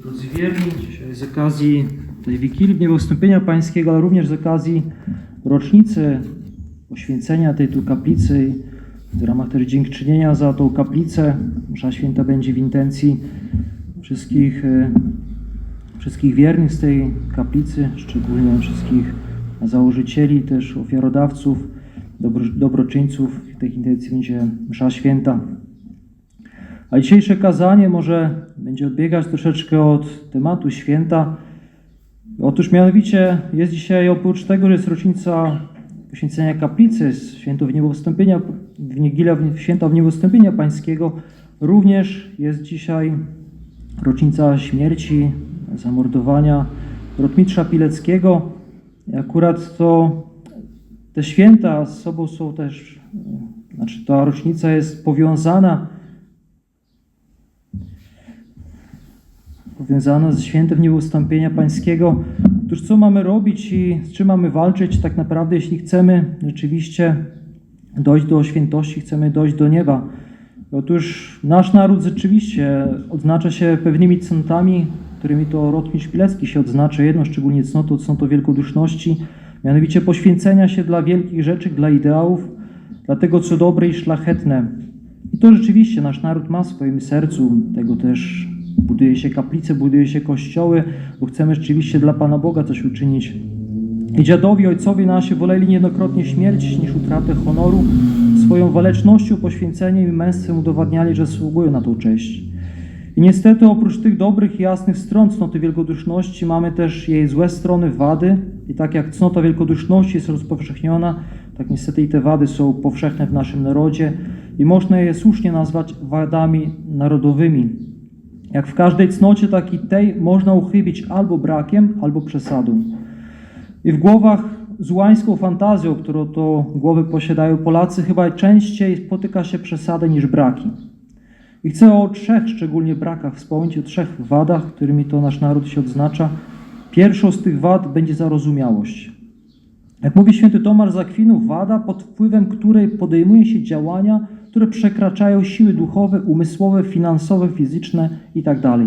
Drodzy wierni, dzisiaj z okazji tej Wigilii Niebowstąpienia Pańskiego, ale również z okazji rocznicy poświęcenia tej tu kaplicy, w ramach też dziękczynienia za tą kaplicę, msza święta będzie w intencji wszystkich, e, wszystkich wiernych z tej kaplicy, szczególnie wszystkich założycieli, też ofiarodawców, dobro, dobroczyńców. W tej intencji będzie msza święta. A dzisiejsze kazanie może będzie odbiegać troszeczkę od tematu święta. Otóż mianowicie jest dzisiaj oprócz tego, że jest rocznica poświęcenia kaplicy, święto w niebowstąpienia, w Niegilia, w święto w niebowstąpienia pańskiego, również jest dzisiaj rocznica śmierci, zamordowania Rotmistrza Pileckiego. I akurat to te święta z sobą są też, znaczy ta rocznica jest powiązana powiązana z świętem nieustąpienia pańskiego. Otóż co mamy robić i z czym mamy walczyć tak naprawdę, jeśli chcemy rzeczywiście dojść do świętości, chcemy dojść do nieba? Otóż nasz naród rzeczywiście odznacza się pewnymi cnotami, którymi to Rotmistrz Pilecki się odznacza. Jedną szczególnie cnotą to wielkoduszności, mianowicie poświęcenia się dla wielkich rzeczy, dla ideałów, dla tego, co dobre i szlachetne. I to rzeczywiście nasz naród ma w swoim sercu, tego też buduje się kaplice, buduje się kościoły, bo chcemy rzeczywiście dla Pana Boga coś uczynić. I dziadowi, ojcowie nasi woleli niejednokrotnie śmierć niż utratę honoru. Swoją walecznością, poświęceniem i męstwem udowadniali, że zasługują na tą cześć. I niestety oprócz tych dobrych i jasnych stron cnoty wielkoduszności mamy też jej złe strony, wady. I tak jak cnota wielkoduszności jest rozpowszechniona, tak niestety i te wady są powszechne w naszym narodzie i można je słusznie nazwać wadami narodowymi. Jak w każdej cnocie, tak i tej można uchybić albo brakiem, albo przesadą. I w głowach z łańską fantazją, którą to głowy posiadają Polacy, chyba częściej spotyka się przesady niż braki. I chcę o trzech szczególnie brakach wspomnieć, o trzech wadach, którymi to nasz naród się odznacza. Pierwszą z tych wad będzie zarozumiałość. Jak mówi święty Tomasz z Akwinu, wada, pod wpływem której podejmuje się działania, które przekraczają siły duchowe, umysłowe, finansowe, fizyczne itd.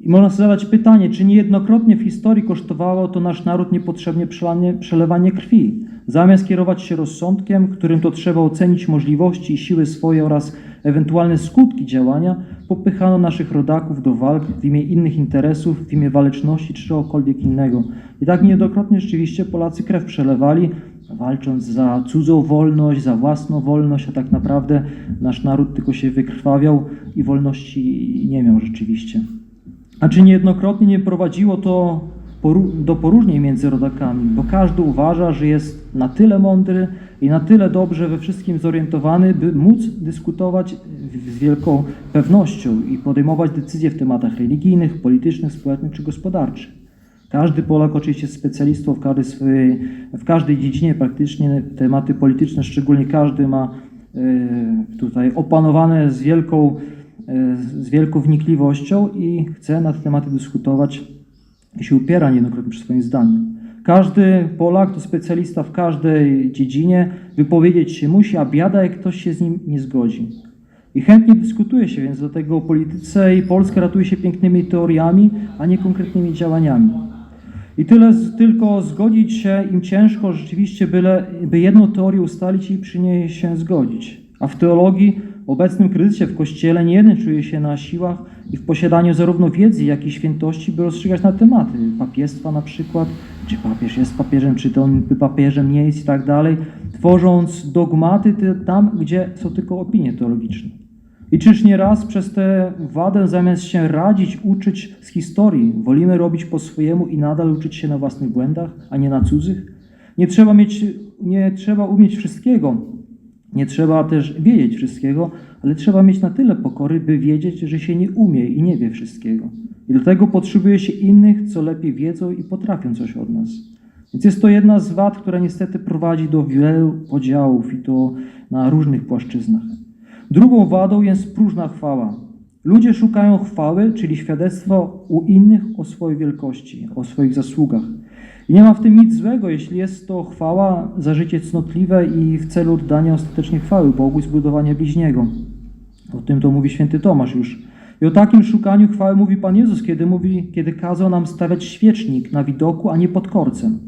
I można sobie zadać pytanie, czy niejednokrotnie w historii kosztowało to nasz naród niepotrzebnie przelanie, przelewanie krwi, zamiast kierować się rozsądkiem, którym to trzeba ocenić możliwości i siły swoje oraz ewentualne skutki działania, popychano naszych rodaków do walk w imię innych interesów, w imię waleczności czy czegokolwiek innego. I tak niejednokrotnie rzeczywiście Polacy krew przelewali, walcząc za cudzą wolność, za własną wolność, a tak naprawdę nasz naród tylko się wykrwawiał i wolności nie miał rzeczywiście. A czy niejednokrotnie nie prowadziło to do poróżnień między rodakami, bo każdy uważa, że jest na tyle mądry i na tyle dobrze we wszystkim zorientowany, by móc dyskutować z wielką pewnością i podejmować decyzje w tematach religijnych, politycznych, społecznych czy gospodarczych. Każdy Polak oczywiście jest specjalistą w każdej, swojej, w każdej dziedzinie praktycznie tematy polityczne, szczególnie każdy ma e, tutaj opanowane z wielką, e, z wielką wnikliwością i chce na te tematy dyskutować i się upiera niejednokrotnie przy swoim zdaniu. Każdy Polak to specjalista w każdej dziedzinie, wypowiedzieć się musi, a biada jak ktoś się z nim nie zgodzi. I chętnie dyskutuje się więc do tego o polityce i Polska ratuje się pięknymi teoriami, a nie konkretnymi działaniami. I tyle, tylko zgodzić się im ciężko rzeczywiście, byle, by jedną teorię ustalić i przy niej się zgodzić. A w teologii, w obecnym kryzysie w Kościele, nie jeden czuje się na siłach i w posiadaniu zarówno wiedzy, jak i świętości, by rozstrzygać na tematy papiestwa na przykład, czy papież jest papieżem, czy to on papieżem nie jest i tak dalej, tworząc dogmaty tam, gdzie są tylko opinie teologiczne. I czyż nie raz przez tę wadę, zamiast się radzić, uczyć z historii, wolimy robić po swojemu i nadal uczyć się na własnych błędach, a nie na cudzych? Nie trzeba, mieć, nie trzeba umieć wszystkiego, nie trzeba też wiedzieć wszystkiego, ale trzeba mieć na tyle pokory, by wiedzieć, że się nie umie i nie wie wszystkiego. I do tego potrzebuje się innych, co lepiej wiedzą i potrafią coś od nas. Więc jest to jedna z wad, która niestety prowadzi do wielu podziałów i to na różnych płaszczyznach. Drugą wadą jest próżna chwała. Ludzie szukają chwały, czyli świadectwa u innych o swojej wielkości, o swoich zasługach. I nie ma w tym nic złego, jeśli jest to chwała za życie cnotliwe i w celu oddania ostatecznie chwały Bogu i zbudowania bliźniego. O tym to mówi święty Tomasz już. I o takim szukaniu chwały mówi Pan Jezus, kiedy mówi, kiedy kazał nam stawiać świecznik na widoku, a nie pod korcem.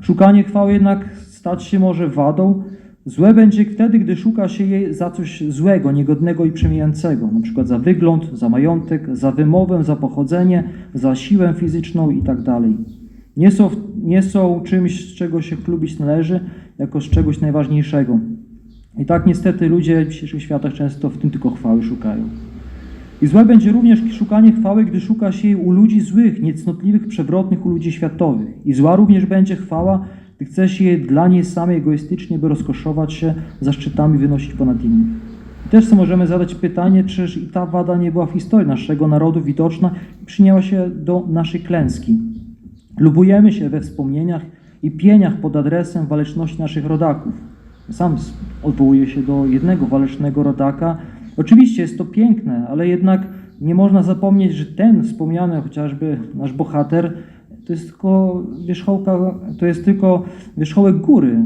Szukanie chwały jednak stać się może wadą. Złe będzie wtedy, gdy szuka się jej za coś złego, niegodnego i przemijającego, przykład za wygląd, za majątek, za wymowę, za pochodzenie, za siłę fizyczną i tak. Nie są, nie są czymś, z czego się chlubić należy, jako z czegoś najważniejszego. I tak niestety ludzie w dzisiejszych światach często w tym tylko chwały szukają. I złe będzie również szukanie chwały, gdy szuka się jej u ludzi złych, niecnotliwych, przewrotnych, u ludzi światowych. I zła również będzie chwała, gdy chce się jej dla niej samej egoistycznie, by rozkoszować się zaszczytami, wynosić ponad innych. Też sobie możemy zadać pytanie, czyż i ta wada nie była w historii naszego narodu widoczna i przyjęła się do naszej klęski. Lubujemy się we wspomnieniach i pieniach pod adresem waleczności naszych rodaków. Sam odwołuję się do jednego walecznego rodaka. Oczywiście jest to piękne, ale jednak nie można zapomnieć, że ten wspomniany chociażby nasz bohater to jest tylko wierzchołka, to jest tylko wierzchołek góry,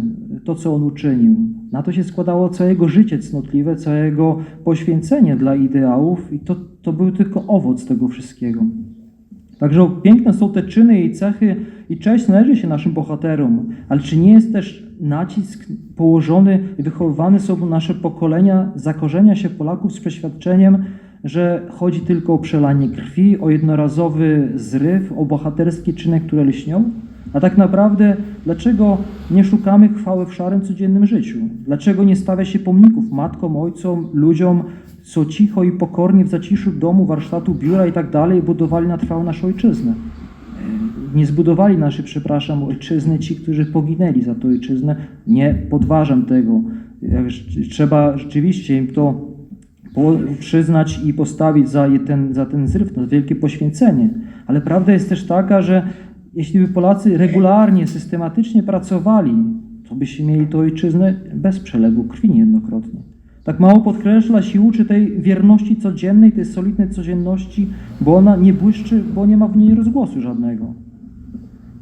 to co on uczynił. Na to się składało całe jego życie cnotliwe, całe jego poświęcenie dla ideałów i to, to był tylko owoc tego wszystkiego. Także piękne są te czyny i cechy i cześć należy się naszym bohaterom, ale czy nie jest też nacisk położony i wychowywane są nasze pokolenia zakorzenia się Polaków z przeświadczeniem, że chodzi tylko o przelanie krwi, o jednorazowy zryw, o bohaterskie czyny, które lśnią? A tak naprawdę, dlaczego nie szukamy chwały w szarym, codziennym życiu? Dlaczego nie stawia się pomników matkom, ojcom, ludziom, co cicho i pokornie w zaciszu domu, warsztatu, biura i tak dalej budowali na trwałą naszą ojczyznę? Nie zbudowali naszej, przepraszam, ojczyzny ci, którzy poginęli za tę ojczyznę. Nie podważam tego. Trzeba rzeczywiście im to przyznać i postawić za ten, za ten zryw, to wielkie poświęcenie. Ale prawda jest też taka, że jeśli by Polacy regularnie, systematycznie pracowali, to byśmy mieli tę ojczyznę bez przelewu krwi niejednokrotnie. Tak mało podkreśla się uczy tej wierności codziennej, tej solidnej codzienności, bo ona nie błyszczy, bo nie ma w niej rozgłosu żadnego.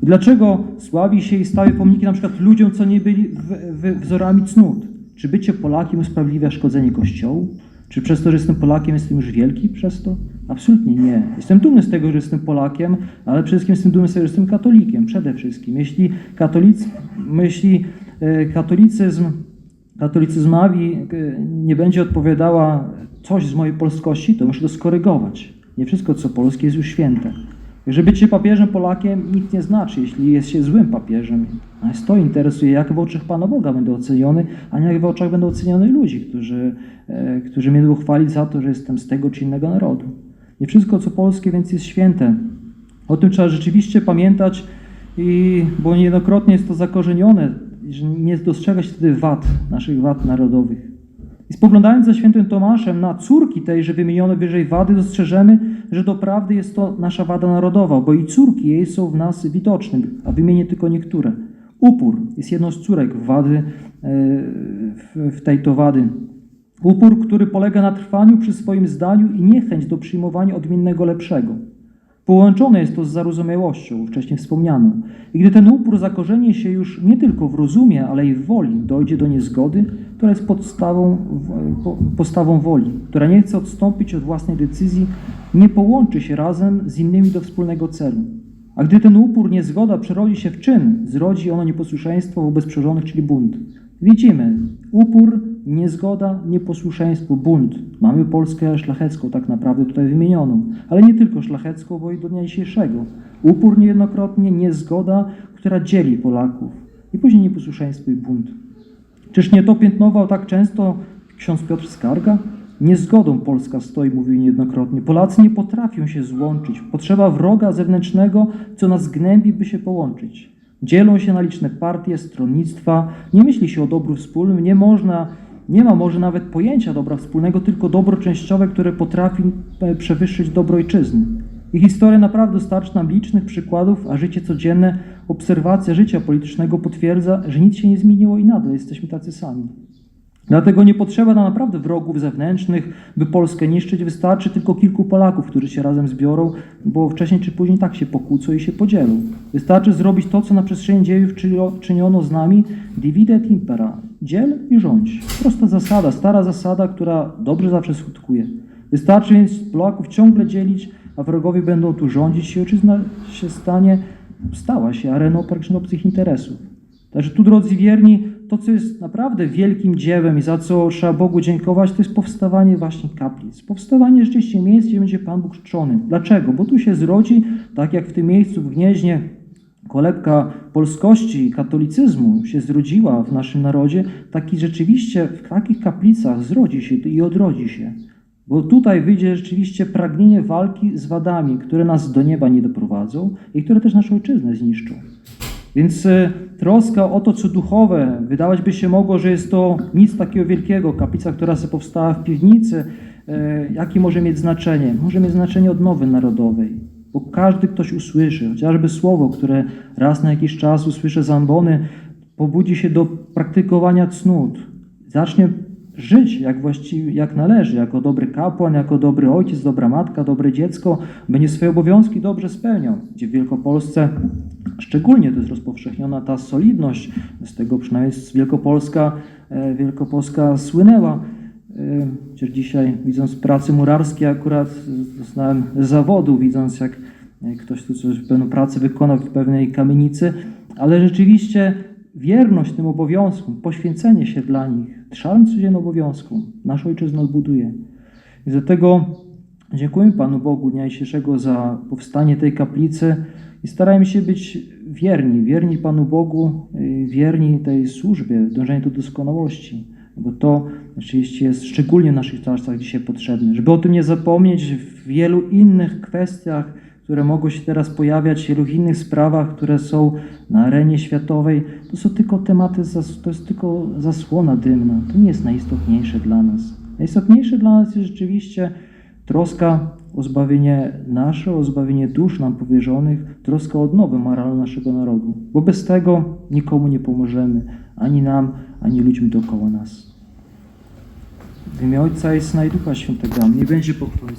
I dlaczego sławi się i stawia pomniki na przykład ludziom, co nie byli w, w, wzorami cnót? Czy bycie Polakiem usprawiedliwia szkodzenie Kościołu? Czy przez to, że jestem Polakiem, jestem już wielki przez to? Absolutnie nie. Jestem dumny z tego, że jestem Polakiem, ale przede wszystkim jestem dumny z tego, że jestem katolikiem. Przede wszystkim. Jeśli, katolic, jeśli e, katolicyzm, katolicyzmowi e, nie będzie odpowiadała coś z mojej polskości, to muszę to skorygować. Nie wszystko, co polskie, jest już święte. Że bycie papieżem Polakiem nic nie znaczy, jeśli jest się złym papieżem. Nas to interesuje, jak w oczach Pana Boga będę oceniony, a nie jak w oczach będą oceniony ludzi, którzy, e, którzy mnie będą chwalić za to, że jestem z tego czy innego narodu. Nie wszystko, co polskie, więc jest święte. O tym trzeba rzeczywiście pamiętać, i, bo niejednokrotnie jest to zakorzenione, że nie dostrzega się wtedy wad, naszych wad narodowych. I spoglądając za świętym Tomaszem na córki tejże wymienione wyżej wady, dostrzeżemy, że doprawdy jest to nasza wada narodowa, bo i córki jej są w nas widoczne, a wymienię tylko niektóre. Upór jest jedną z córek wady, e, w, tej to wady. Upór, który polega na trwaniu przy swoim zdaniu i niechęć do przyjmowania odmiennego lepszego. Połączone jest to z zarozumiałością, wcześniej wspomnianą. I gdy ten upór zakorzeni się już nie tylko w rozumie, ale i w woli, dojdzie do niezgody, która jest podstawą, postawą woli, która nie chce odstąpić od własnej decyzji, nie połączy się razem z innymi do wspólnego celu. A gdy ten upór, niezgoda przerodzi się w czyn, zrodzi ono nieposłuszeństwo wobec przeżonych, czyli bunt. Widzimy, upór, niezgoda, nieposłuszeństwo, bunt. Mamy Polskę szlachecką tak naprawdę tutaj wymienioną, ale nie tylko szlachecką, bo i do dnia dzisiejszego. Upór niejednokrotnie, niezgoda, która dzieli Polaków. I później nieposłuszeństwo i bunt. Czyż nie to piętnował tak często ksiądz Piotr Skarga? Niezgodą Polska stoi, mówił niejednokrotnie. Polacy nie potrafią się złączyć. Potrzeba wroga zewnętrznego, co nas gnębi, by się połączyć. Dzielą się na liczne partie, stronnictwa. Nie myśli się o dobru wspólnym. Nie można, nie ma może nawet pojęcia dobra wspólnego, tylko dobro częściowe, które potrafi e, przewyższyć dobro ojczyzny. I historia naprawdę starczy nam licznych przykładów, a życie codzienne, obserwacja życia politycznego potwierdza, że nic się nie zmieniło i nadal jesteśmy tacy sami. Dlatego nie potrzeba nam naprawdę wrogów zewnętrznych, by Polskę niszczyć. Wystarczy tylko kilku Polaków, którzy się razem zbiorą, bo wcześniej czy później tak się pokłócą i się podzielą. Wystarczy zrobić to, co na przestrzeni dziejów czyniono z nami, divide et impera, dziel i rządź. Prosta zasada, stara zasada, która dobrze zawsze skutkuje. Wystarczy więc Polaków ciągle dzielić, a wrogowie będą tu rządzić i ojczyzna się stanie, stała się areną praktycznie obcych interesów. Także tu, drodzy wierni, to, co jest naprawdę wielkim dziełem i za co trzeba Bogu dziękować, to jest powstawanie właśnie kaplic. Powstawanie rzeczywiście miejsc, gdzie będzie Pan Bóg czczony. Dlaczego? Bo tu się zrodzi, tak jak w tym miejscu w Gnieźnie, kolebka polskości, katolicyzmu się zrodziła w naszym narodzie, taki rzeczywiście w takich kaplicach zrodzi się i odrodzi się. Bo tutaj wyjdzie rzeczywiście pragnienie walki z wadami, które nas do nieba nie doprowadzą i które też naszą ojczyznę zniszczą. Więc e, troska o to, co duchowe, wydawać by się mogło, że jest to nic takiego wielkiego. Kaplica, która sobie powstała w piwnicy, e, jakie może mieć znaczenie? Może mieć znaczenie odnowy narodowej, bo każdy ktoś usłyszy, chociażby słowo, które raz na jakiś czas usłyszy z ambony, pobudzi się do praktykowania cnót, zacznie żyć jak właściwie, jak należy, jako dobry kapłan, jako dobry ojciec, dobra matka, dobre dziecko, będzie swoje obowiązki dobrze spełniał, gdzie w Wielkopolsce szczególnie to jest rozpowszechniona ta solidność, z tego przynajmniej Wielkopolska, e, Wielkopolska słynęła. E, Chociaż dzisiaj widząc prace murarskie akurat doznałem zawodu, widząc jak jak ktoś tu coś, pewną pracę wykonał w pewnej kamienicy, ale rzeczywiście wierność tym obowiązkom, poświęcenie się dla nich, szaleń codziennym obowiązkom, naszą ojczyznę odbuduje. I dlatego dziękuję Panu Bogu dnia dzisiejszego za powstanie tej kaplicy i starajmy się być wierni, wierni Panu Bogu, y, wierni tej służbie, dążeniu do doskonałości, bo to oczywiście jest szczególnie w naszych czasach dzisiaj potrzebne, żeby o tym nie zapomnieć w wielu innych kwestiach, które mogą się teraz pojawiać, w wielu innych sprawach, które są na arenie światowej, to są tylko tematy, to jest tylko zasłona dymna. To nie jest najistotniejsze dla nas. Najistotniejsze dla nas jest rzeczywiście troska o zbawienie nasze, o zbawienie dusz nam powierzonych, troska o odnowę moralną naszego narodu. Bo bez tego nikomu nie pomożemy, ani nam, ani ludźmi dookoła nas. W imię Ojca i Syna i Ducha Świętego. Nie będzie pochwały.